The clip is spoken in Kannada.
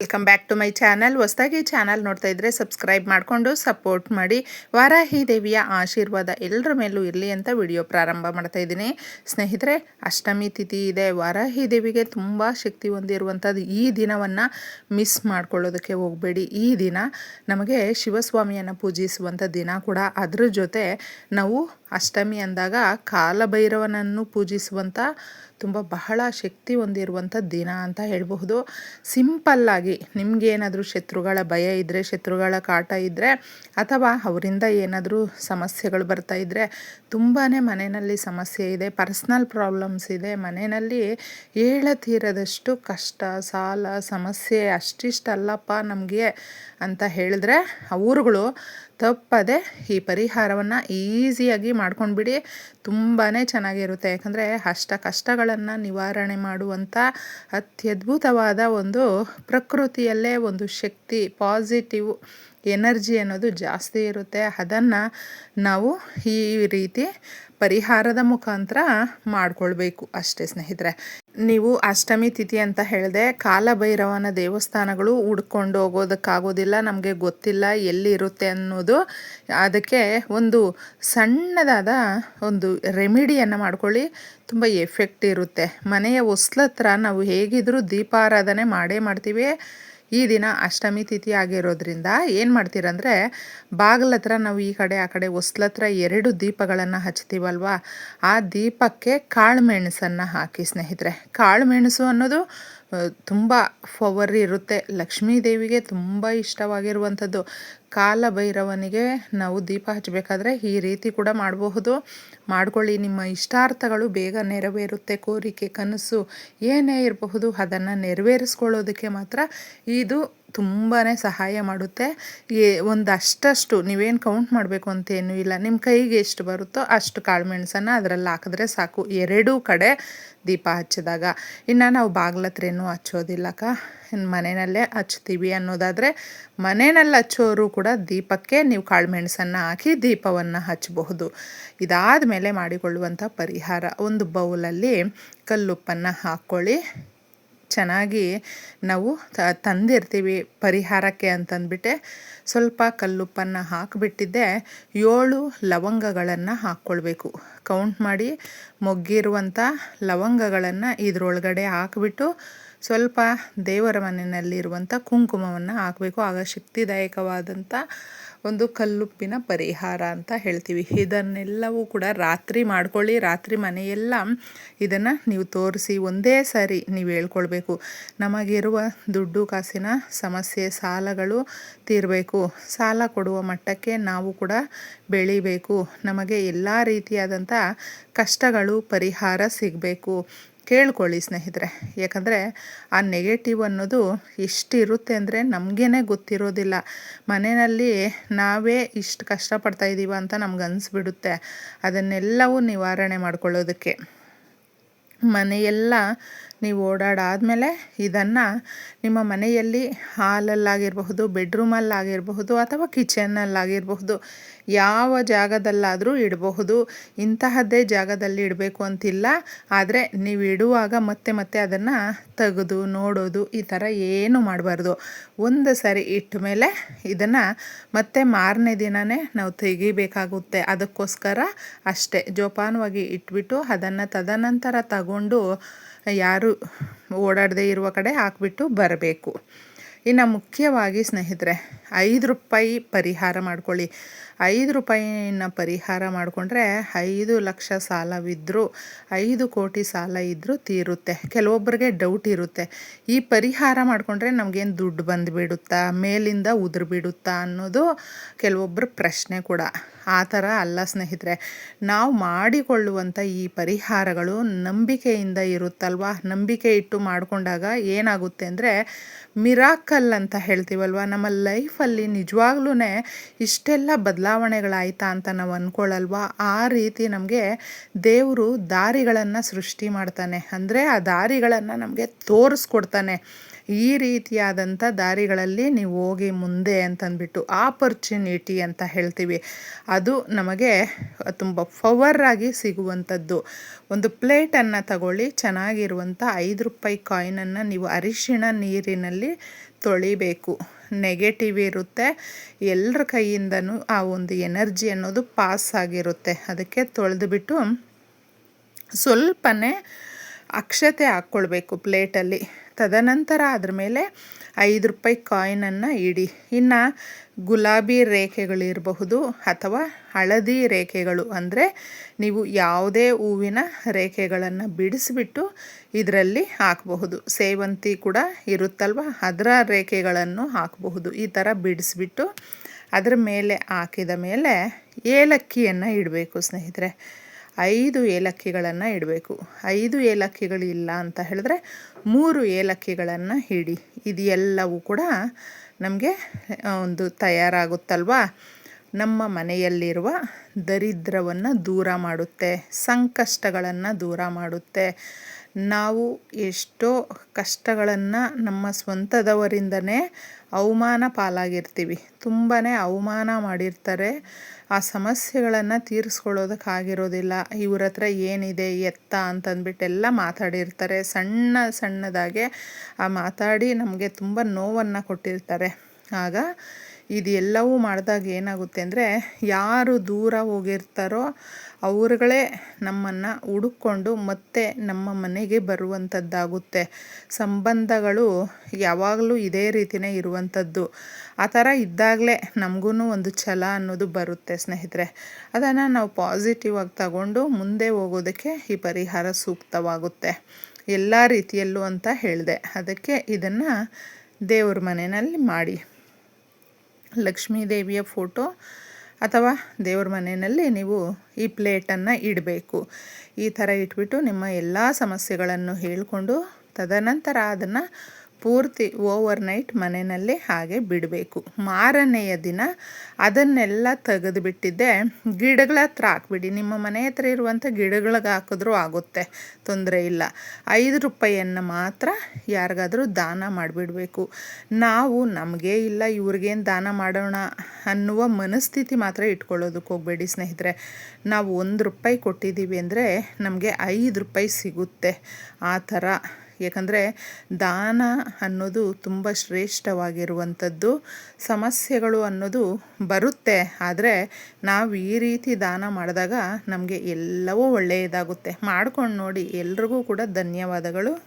Welcome back to my channel ಹೊಸದಾಗಿ ಚಾನಲ್ ನೋಡ್ತಾ ಇದ್ರೆ ಸಬ್ಸ್ಕ್ರೈಬ್ ಮಾಡಿಕೊಂಡು ಸಪೋರ್ಟ್ ಮಾಡಿ. ವಾರಾಹಿ ದೇವಿಯ ಆಶೀರ್ವಾದ ಎಲ್ಲರ ಮೇಲೂ ಇರಲಿ ಅಂತ ವಿಡಿಯೋ ಪ್ರಾರಂಭ ಮಾಡ್ತಾ ಇದ್ದೀನಿ. ಸ್ನೇಹಿತರೆ, ಅಷ್ಟಮಿ ತಿಥಿ ಇದೆ. ವಾರಾಹಿ ದೇವಿಗೆ ತುಂಬ ಶಕ್ತಿ ಹೊಂದಿರುವಂಥದ್ದು ಈ ದಿನವನ್ನು ಮಿಸ್ ಮಾಡ್ಕೊಳ್ಳೋದಕ್ಕೆ ಹೋಗಬೇಡಿ. ಈ ದಿನ ನಮಗೆ ಶಿವಸ್ವಾಮಿಯನ್ನು ಪೂಜಿಸುವಂಥ ದಿನ ಕೂಡ. ಅದ್ರ ಜೊತೆ ನಾವು ಅಷ್ಟಮಿ ಅಂದಾಗ ಕಾಲಭೈರವನನ್ನು ಪೂಜಿಸುವಂಥ ತುಂಬ ಬಹಳ ಶಕ್ತಿ ಹೊಂದಿರುವಂಥ ದಿನ ಅಂತ ಹೇಳಬಹುದು. ಸಿಂಪಲ್ಲಾಗಿ ನಿಮಗೇನಾದರೂ ಶತ್ರುಗಳ ಭಯ ಇದ್ದರೆ ಶತ್ರುಗಳ ಕಾಟ ಇದ್ದರೆ ಅಥವಾ ಅವರಿಂದ ಏನಾದರೂ ಸಮಸ್ಯೆಗಳು ಬರ್ತಾ ಇದ್ದರೆ ತುಂಬಾ ಮನೆಯಲ್ಲಿ ಸಮಸ್ಯೆ ಇದೆ, ಪರ್ಸ್ನಲ್ ಪ್ರಾಬ್ಲಮ್ಸ್ ಇದೆ. ಮನೆಯಲ್ಲಿ ಹೇಳತೀರದಷ್ಟು ಕಷ್ಟ, ಸಾಲ, ಸಮಸ್ಯೆ ಅಷ್ಟಿಷ್ಟಲ್ಲಪ್ಪ ನಮಗೆ ಅಂತ ಹೇಳಿದ್ರೆ ಅವ್ರುಗಳು ತಪ್ಪದೆ ಈ ಪರಿಹಾರವನ್ನು ಈಸಿಯಾಗಿ ಮಾಡ್ಕೊಂಡ್ಬಿಡಿ. ತುಂಬಾ ಚೆನ್ನಾಗಿರುತ್ತೆ. ಯಾಕಂದರೆ ಅಷ್ಟ ಕಷ್ಟಗಳನ್ನು ನಿವಾರಣೆ ಮಾಡುವಂಥ ಅತ್ಯದ್ಭುತವಾದ ಒಂದು ಪ್ರಕೃತಿಯಲ್ಲೇ ಒಂದು ಶಕ್ತಿ ಪಾಸಿಟಿವ್ ಎನರ್ಜಿ ಅನ್ನೋದು ಜಾಸ್ತಿ ಇರುತ್ತೆ. ಅದನ್ನು ನಾವು ಈ ರೀತಿ ಪರಿಹಾರದ ಮುಖಾಂತರ ಮಾಡಿಕೊಳ್ಬೇಕು ಅಷ್ಟೇ ಸ್ನೇಹಿತರೆ. ನೀವು ಅಷ್ಟಮಿ ತಿಥಿ ಅಂತ ಹೇಳಿದೆ, ಕಾಲಭೈರವನ ದೇವಸ್ಥಾನಗಳು ಹುಡ್ಕೊಂಡು ಹೋಗೋದಕ್ಕಾಗೋದಿಲ್ಲ, ನಮಗೆ ಗೊತ್ತಿಲ್ಲ ಎಲ್ಲಿರುತ್ತೆ ಅನ್ನೋದು. ಅದಕ್ಕೆ ಒಂದು ಸಣ್ಣದಾದ ಒಂದು ರೆಮಿಡಿಯನ್ನು ಮಾಡ್ಕೊಳ್ಳಿ. ತುಂಬ ಎಫೆಕ್ಟ್ ಇರುತ್ತೆ. ಮನೆಯ ಹೊಸ್ಲತ್ರ ನಾವು ಹೇಗಿದ್ರೂ ದೀಪಾರಾಧನೆ ಮಾಡೇ ಮಾಡ್ತೀವಿ. ಈ ದಿನ ಅಷ್ಟಮಿ ತಿಥಿ ಆಗಿರೋದ್ರಿಂದ ಏನು ಮಾಡ್ತೀರಂದರೆ, ಬಾಗಿಲ ಹತ್ರ ನಾವು ಈ ಕಡೆ ಆ ಕಡೆ ಹೊಸ್ಲತ್ರ ಎರಡು ದೀಪಗಳನ್ನು ಹಚ್ತೀವಲ್ವ? ಆ ದೀಪಕ್ಕೆ ಕಾಳು ಮೆಣಸನ್ನು ಹಾಕಿ ಸ್ನೇಹಿತರೆ. ಕಾಳು ಮೆಣಸು ಅನ್ನೋದು ತುಂಬ ಫವರ್ ಇರುತ್ತೆ. ಲಕ್ಷ್ಮೀ ದೇವಿಗೆ ತುಂಬ ಇಷ್ಟವಾಗಿರುವಂಥದ್ದು. ಕಾಲಭೈರವನಿಗೆ ನಾವು ದೀಪ ಹಚ್ಚಬೇಕಾದ್ರೆ ಈ ರೀತಿ ಕೂಡ ಮಾಡಬಹುದು. ಮಾಡ್ಕೊಳ್ಳಿ, ನಿಮ್ಮ ಇಷ್ಟಾರ್ಥಗಳು ಬೇಗ ನೆರವೇರುತ್ತೆ. ಕೋರಿಕೆ, ಕನಸು ಏನೇ ಇರಬಹುದು ಅದನ್ನು ನೆರವೇರಿಸ್ಕೊಳ್ಳೋದಕ್ಕೆ ಮಾತ್ರ. ಇದು ತುಂಬಾ ಸಹಾಯ ಮಾಡುತ್ತೆ. ಏ ಒಂದು ನೀವೇನು ಕೌಂಟ್ ಮಾಡಬೇಕು ಅಂತೇನೂ ಇಲ್ಲ. ನಿಮ್ಮ ಕೈಗೆ ಎಷ್ಟು ಬರುತ್ತೋ ಅಷ್ಟು ಕಾಳುಮೆಣಸನ್ನು ಅದರಲ್ಲಿ ಹಾಕಿದ್ರೆ ಸಾಕು. ಎರಡೂ ಕಡೆ ದೀಪ ಹಚ್ಚಿದಾಗ. ಇನ್ನು ನಾವು ಬಾಗ್ಲತ್ರೇನೂ ಹಚ್ಚೋದಿಲ್ಲಕ್ಕ. ಮನೆಯಲ್ಲೇ ಹಚ್ತೀವಿ ಅನ್ನೋದಾದರೆ ಮನೆಯಲ್ಲಿ ಹಚ್ಚೋರು ಕೂಡ ದೀಪಕ್ಕೆ ನೀವು ಕಾಳುಮೆಣಸನ್ನು ಹಾಕಿ ದೀಪವನ್ನು ಹಚ್ಚಬಹುದು. ಇದಾದ ಮೇಲೆ ಮಾಡಿಕೊಳ್ಳುವಂಥ ಪರಿಹಾರ. ಒಂದು ಬೌಲಲ್ಲಿ ಕಲ್ಲುಪ್ಪನ್ನು ಹಾಕ್ಕೊಳ್ಳಿ. ಚೆನ್ನಾಗಿ ನಾವು ತಂದಿರ್ತೀವಿ ಪರಿಹಾರಕ್ಕೆ ಅಂತಂದ್ಬಿಟ್ಟೆ ಸ್ವಲ್ಪ ಕಲ್ಲುಪ್ಪನ್ನು ಹಾಕಿಬಿಟ್ಟಿದ್ದೆ. ಏಳು ಲವಂಗಗಳನ್ನು ಹಾಕ್ಕೊಳ್ಬೇಕು. ಕೌಂಟ್ ಮಾಡಿ ಮೊಗ್ಗಿರುವಂಥ ಲವಂಗಗಳನ್ನು ಇದರೊಳಗಡೆ ಹಾಕಿಬಿಟ್ಟು ಸ್ವಲ್ಪ ದೇವರ ಮನೆಯಲ್ಲಿರುವಂಥ ಕುಂಕುಮವನ್ನು ಹಾಕಬೇಕು. ಆಗ ಶಕ್ತಿದಾಯಕವಾದಂಥ ಒಂದು ಕಲ್ಲುಪ್ಪಿನ ಪರಿಹಾರ ಅಂತ ಹೇಳ್ತೀವಿ. ಇದನ್ನೆಲ್ಲವೂ ಕೂಡ ರಾತ್ರಿ ಮಾಡ್ಕೊಳ್ಳಿ. ರಾತ್ರಿ ಮನೆಯೆಲ್ಲ ಇದನ್ನು ನೀವು ತೋರಿಸಿ ಒಂದೇ ಸಾರಿ ನೀವು ಹೇಳ್ಕೊಳ್ಬೇಕು. ನಮಗಿರುವ ದುಡ್ಡು, ಕಾಸಿನ ಸಮಸ್ಯೆ, ಸಾಲಗಳು ತೀರಬೇಕು. ಸಾಲ ಕೊಡುವ ಮಟ್ಟಕ್ಕೆ ನಾವು ಕೂಡ ಬೆಳಿಬೇಕು. ನಮಗೆ ಎಲ್ಲ ರೀತಿಯಾದಂಥ ಕಷ್ಟಗಳು ಪರಿಹಾರ ಸಿಗಬೇಕು. ಕೇಳ್ಕೊಳ್ಳಿ ಸ್ನೇಹಿತರೆ. ಯಾಕಂದರೆ ಆ ನೆಗೆಟಿವ್ ಅನ್ನೋದು ಎಷ್ಟಿರುತ್ತೆ ಅಂದರೆ ನಮಗೇನೆ ಗೊತ್ತಿರೋದಿಲ್ಲ. ಮನೆಯಲ್ಲಿ ನಾವೇ ಇಷ್ಟು ಕಷ್ಟಪಡ್ತಾ ಇದ್ದೀವ ಅಂತ ನಮ್ಗೆ ಅನಿಸ್ಬಿಡುತ್ತೆ. ಅದನ್ನೆಲ್ಲವೂ ನಿವಾರಣೆ ಮಾಡ್ಕೊಳ್ಳೋದಕ್ಕೆ. ಮನೆಯೆಲ್ಲ ನೀವು ಓಡಾಡಾದಮೇಲೆ ಇದನ್ನು ನಿಮ್ಮ ಮನೆಯಲ್ಲಿ ಹಾಲಲ್ಲಾಗಿರಬಹುದು, ಬೆಡ್ರೂಮಲ್ಲಾಗಿರಬಹುದು ಅಥವಾ ಕಿಚನ್ನಲ್ಲಾಗಿರಬಹುದು ಯಾವ ಜಾಗದಲ್ಲಾದರೂ ಇಡಬಹುದು. ಇಂತಹದ್ದೇ ಜಾಗದಲ್ಲಿ ಇಡಬೇಕು ಅಂತಿಲ್ಲ. ಆದರೆ ನೀವು ಇಡುವಾಗ ಮತ್ತೆ ಮತ್ತೆ ಅದನ್ನು ತೆಗೆದು, ನೋಡೋದು, ಈ ಥರ ಏನು ಮಾಡಬಾರ್ದು. ಒಂದು ಸರಿ ಇಟ್ಟ ಮೇಲೆ ಇದನ್ನು ಮತ್ತೆ ಮಾರನೇ ದಿನವೇ ನಾವು ತೆಗಿಬೇಕಾಗುತ್ತೆ. ಅದಕ್ಕೋಸ್ಕರ ಅಷ್ಟೇ. ಜೋಪಾನವಾಗಿ ಇಟ್ಬಿಟ್ಟು ಅದನ್ನು ತದನಂತರ ತಗೊಂಡು ಯಾರು ಓಡಾಡದೆ ಇರುವ ಕಡೆ ಹಾಕ್ಬಿಟ್ಟು ಬರಬೇಕು. ಇನ್ನು ಮುಖ್ಯವಾಗಿ ಸ್ನೇಹಿತರೆ, ಐದು ರೂಪಾಯಿ ಪರಿಹಾರ ಮಾಡ್ಕೊಳ್ಳಿ. ಐದು ರೂಪಾಯಿನ ಪರಿಹಾರ ಮಾಡಿಕೊಂಡ್ರೆ ಐದು ಲಕ್ಷ ಸಾಲವಿದ್ದರೂ ಐದು ಕೋಟಿ ಸಾಲ ಇದ್ದರೂ ತೀರುತ್ತೆ. ಕೆಲವೊಬ್ಬರಿಗೆ ಡೌಟ್ ಇರುತ್ತೆ. ಈ ಪರಿಹಾರ ಮಾಡಿಕೊಂಡ್ರೆ ನಮಗೇನು ದುಡ್ಡು ಬಂದುಬಿಡುತ್ತಾ, ಮೇಲಿಂದ ಉದುರು ಬಿಡುತ್ತಾ ಅನ್ನೋದು ಕೆಲವೊಬ್ಬರ ಪ್ರಶ್ನೆ ಕೂಡ. ಆ ಥರ ಅಲ್ಲ ಸ್ನೇಹಿತರೆ. ನಾವು ಮಾಡಿಕೊಳ್ಳುವಂಥ ಈ ಪರಿಹಾರಗಳು ನಂಬಿಕೆಯಿಂದ ಇರುತ್ತಲ್ವ? ನಂಬಿಕೆ ಇಟ್ಟು ಮಾಡಿಕೊಂಡಾಗ ಏನಾಗುತ್ತೆ ಅಂದರೆ ಮಿರಾಕಲ್ ಅಂತ ಹೇಳ್ತೀವಲ್ವ? ನಮ್ಮ ಲೈಫಲ್ಲಿ ನಿಜವಾಗ್ಲೂ ಇಷ್ಟೆಲ್ಲ ಬದಲಾವಣೆಗಳಾಯ್ತಾ ಅಂತ ನಾವು ಅಂದ್ಕೊಳ್ಳಲ್ವ ಆ ರೀತಿ ನಮಗೆ ದೇವರು ದಾರಿಗಳನ್ನು ಸೃಷ್ಟಿ ಮಾಡ್ತಾನೆ. ಅಂದರೆ ಆ ದಾರಿಗಳನ್ನು ನಮಗೆ ತೋರಿಸ್ಕೊಡ್ತಾನೆ. ಈ ರೀತಿಯಾದಂಥ ದಾರಿಗಳಲ್ಲಿ ನೀವು ಹೋಗಿ ಮುಂದೆ ಅಂತಂದ್ಬಿಟ್ಟು ಆಪರ್ಚುನಿಟಿ ಅಂತ ಹೇಳ್ತೀವಿ. ಅದು ನಮಗೆ ತುಂಬ ಪವರಾಗಿ ಸಿಗುವಂಥದ್ದು. ಒಂದು ಪ್ಲೇಟನ್ನು ತಗೊಳ್ಳಿ, ಚೆನ್ನಾಗಿರುವಂಥ ಐದು ರೂಪಾಯಿ ಕಾಯಿನನ್ನು ನೀವು ಅರಿಶಿಣ ನೀರಿನಲ್ಲಿ ತೊಳಿಬೇಕು. ನೆಗೆಟಿವ್ ಇರುತ್ತೆ. ಎಲ್ಲರ ಕೈಯಿಂದನೂ ಆ ಒಂದು ಎನರ್ಜಿ ಅನ್ನೋದು ಪಾಸ್ ಆಗಿರುತ್ತೆ. ಅದಕ್ಕೆ ತೊಳೆದುಬಿಟ್ಟು ಸ್ವಲ್ಪನೇ ಅಕ್ಷತೆ ಹಾಕ್ಕೊಳ್ಬೇಕು ಪ್ಲೇಟಲ್ಲಿ ತದನಂತರ ಅದ್ರ ಮೇಲೆ ಐದು ರೂಪಾಯಿ ಕಾಯಿನನ್ನು ಇಡಿ. ಇನ್ನು ಗುಲಾಬಿ ರೇಖೆಗಳಿರಬಹುದು ಅಥವಾ ಹಳದಿ ರೇಖೆಗಳು ಅಂದರೆ ನೀವು ಯಾವುದೇ ಹೂವಿನ ರೇಖೆಗಳನ್ನು ಬಿಡಿಸಿಬಿಟ್ಟು ಇದರಲ್ಲಿ ಹಾಕಬಹುದು. ಸೇವಂತಿ ಕೂಡ ಇರುತ್ತಲ್ವ? ಅದರ ರೇಖೆಗಳನ್ನು ಹಾಕಬಹುದು. ಈ ಥರ ಬಿಡಿಸಿಬಿಟ್ಟು ಅದರ ಮೇಲೆ ಹಾಕಿದ ಮೇಲೆ ಏಲಕ್ಕಿಯನ್ನು ಇಡಬೇಕು ಸ್ನೇಹಿತರೆ. ಐದು ಏಲಕ್ಕಿಗಳನ್ನು ಇಡಬೇಕು. ಐದು ಏಲಕ್ಕಿಗಳಿಲ್ಲ ಅಂತ ಹೇಳಿದ್ರೆ ಮೂರು ಏಲಕ್ಕಿಗಳನ್ನು ಹಿಡಿ ಇದೆಲ್ಲವೂ ಕೂಡ ನಮಗೆ ಒಂದು ತಯಾರಾಗುತ್ತಲ್ವಾ? ನಮ್ಮ ಮನೆಯಲ್ಲಿರುವ ದರಿದ್ರವನ್ನು ದೂರ ಮಾಡುತ್ತೆ, ಸಂಕಷ್ಟಗಳನ್ನು ದೂರ ಮಾಡುತ್ತೆ. ನಾವು ಎಷ್ಟೋ ಕಷ್ಟಗಳನ್ನು ನಮ್ಮ ಸ್ವಂತದವರಿಂದನೇ ಅವಮಾನ ಪಾಲಾಗಿರ್ತೀವಿ. ತುಂಬಾ ಅವಮಾನ ಮಾಡಿರ್ತಾರೆ. ಆ ಸಮಸ್ಯೆಗಳನ್ನು ತೀರಿಸ್ಕೊಳ್ಳೋದಕ್ಕಾಗಿರೋದಿಲ್ಲ. ಇವ್ರ ಹತ್ರ ಏನಿದೆ, ಎತ್ತ ಅಂತಂದ್ಬಿಟ್ಟೆಲ್ಲ ಮಾತಾಡಿರ್ತಾರೆ. ಸಣ್ಣ ಸಣ್ಣದಾಗೆ ಆ ಮಾತಾಡಿ ನಮಗೆ ತುಂಬ ನೋವನ್ನು ಕೊಟ್ಟಿರ್ತಾರೆ. ಆಗ ಇದೆಲ್ಲವೂ ಮಾಡಿದಾಗ ಏನಾಗುತ್ತೆ ಅಂದರೆ ಯಾರು ದೂರ ಹೋಗಿರ್ತಾರೋ ಅವ್ರುಗಳೇ ನಮ್ಮನ್ನು ಹುಡುಕೊಂಡು ಮತ್ತೆ ನಮ್ಮ ಮನೆಗೆ ಬರುವಂಥದ್ದಾಗುತ್ತೆ. ಸಂಬಂಧಗಳು ಯಾವಾಗಲೂ ಇದೇ ರೀತಿಯೇ ಇರುವಂಥದ್ದು. ಆ ಥರ ಇದ್ದಾಗಲೇ ನಮಗೂ ಒಂದು ಛಲ ಅನ್ನೋದು ಬರುತ್ತೆ ಸ್ನೇಹಿತರೆ. ಅದನ್ನು ನಾವು ಪಾಸಿಟಿವ್ ಆಗಿ ತಗೊಂಡು ಮುಂದೆ ಹೋಗೋದಕ್ಕೆ ಈ ಪರಿಹಾರ ಸೂಕ್ತವಾಗುತ್ತೆ. ಎಲ್ಲ ರೀತಿಯಲ್ಲೂ ಅಂತ ಹೇಳಿದೆ. ಅದಕ್ಕೆ ಇದನ್ನು ದೇವ್ರ ಮನೆಯಲ್ಲಿ ಮಾಡಿ. ಲಕ್ಷ್ಮೀ ದೇವಿಯ ಫೋಟೋ ಅಥವಾ ದೇವ್ರ ಮನೆಯಲ್ಲಿ ನೀವು ಈ ಪ್ಲೇಟನ್ನು ಇಡಬೇಕು. ಈ ಥರ ಇಟ್ಬಿಟ್ಟು ನಿಮ್ಮ ಎಲ್ಲ ಸಮಸ್ಯೆಗಳನ್ನು ಹೇಳಿಕೊಂಡು ತದನಂತರ ಅದನ್ನು ಪೂರ್ತಿ ಓವರ್ ನೈಟ್ ಮನೆಯಲ್ಲೇ ಹಾಗೆ ಬಿಡಬೇಕು. ಮಾರನೆಯ ದಿನ ಅದನ್ನೆಲ್ಲ ತೆಗೆದುಬಿಟ್ಟಿದ್ದೆ. ಗಿಡಗಳ ಹತ್ರ ಹಾಕ್ಬಿಡಿ. ನಿಮ್ಮ ಮನೆ ಹತ್ರ ಇರುವಂಥ ಗಿಡಗಳಿಗೆ ಹಾಕಿದ್ರೂ ಆಗುತ್ತೆ. ತೊಂದರೆ ಇಲ್ಲ. ಐದು ರೂಪಾಯಿಯನ್ನು ಮಾತ್ರ ಯಾರಿಗಾದರೂ ದಾನ ಮಾಡಿಬಿಡಬೇಕು. ನಾವು ನಮಗೆ ಇಲ್ಲ, ಇವ್ರಿಗೇನು ದಾನ ಮಾಡೋಣ ಅನ್ನುವ ಮನಸ್ಥಿತಿ ಮಾತ್ರ ಇಟ್ಕೊಳ್ಳೋದಕ್ಕೆ ಹೋಗಬೇಡಿ ಸ್ನೇಹಿತರೆ. ನಾವು ಒಂದು ರೂಪಾಯಿ ಕೊಟ್ಟಿದ್ದೀವಿ ಅಂದರೆ ನಮಗೆ ಐದು ರೂಪಾಯಿ ಸಿಗುತ್ತೆ. ಆ ಥರ ಯಾಕಂದರೆ ದಾನ ಅನ್ನೋದು ತುಂಬ ಶ್ರೇಷ್ಠವಾಗಿರುವಂಥದ್ದು. ಸಮಸ್ಯೆಗಳು ಅನ್ನೋದು ಬರುತ್ತೆ. ಆದರೆ ನಾವು ಈ ರೀತಿ ದಾನ ಮಾಡಿದಾಗ ನಮಗೆ ಎಲ್ಲವೂ ಒಳ್ಳೆಯದಾಗುತ್ತೆ. ಮಾಡ್ಕೊಂಡು ನೋಡಿ ಎಲ್ರಿಗೂ ಕೂಡ ಧನ್ಯವಾದಗಳು.